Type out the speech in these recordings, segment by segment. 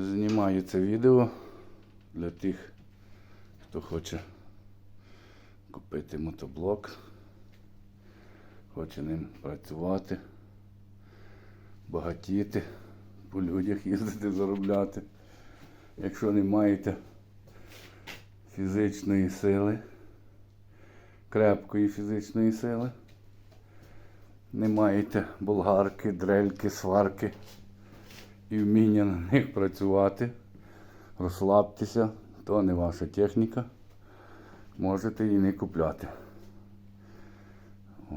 Знімаю це відео для тих, хто хоче купити мотоблок, хоче ним працювати, багатіти, по людях їздити, заробляти. Якщо не маєте фізичної сили, крепкої фізичної сили, не маєте болгарки, дрельки, сварки і вміння на них працювати, розслабтеся, то не ваша техніка, можете її не купляти. О.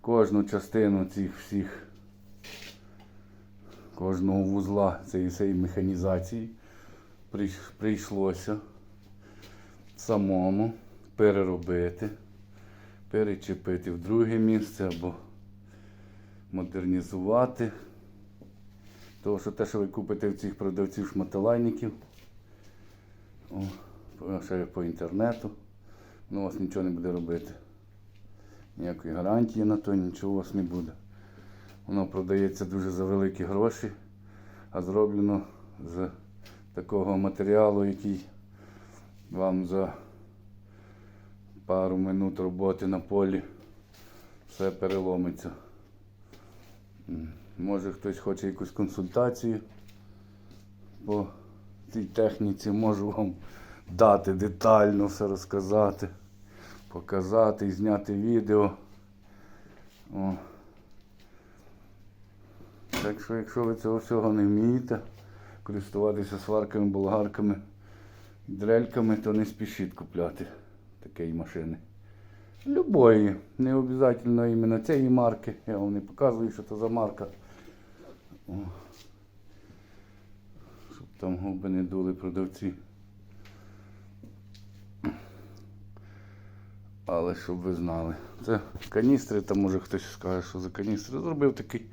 Кожну частину цих всіх, кожного вузла цієї всієї механізації прийшлося самому переробити, перечепити в друге місце або модернізувати. Тому що те, що ви купите в цих продавців шматолайників, ще по інтернету, воно у вас нічого не буде робити. Ніякої гарантії на то, нічого у вас не буде. Воно продається дуже за великі гроші, а зроблено з такого матеріалу, який вам за пару минут роботи на полі все переломиться. Може хтось хоче якусь консультацію по цій техніці, можу вам дати детально все розказати, показати і зняти відео. О. Так що, якщо ви цього всього не вмієте, користуватися сварками, болгарками, дрельками, то не спішіть купляти такі машини. Любої, не обов'язково іменно цієї марки. Я вам не показую, що це за марка. О. Щоб там губи не дули продавці. Але щоб ви знали. Це каністри, там може хтось скаже, що за каністри. Зробив такий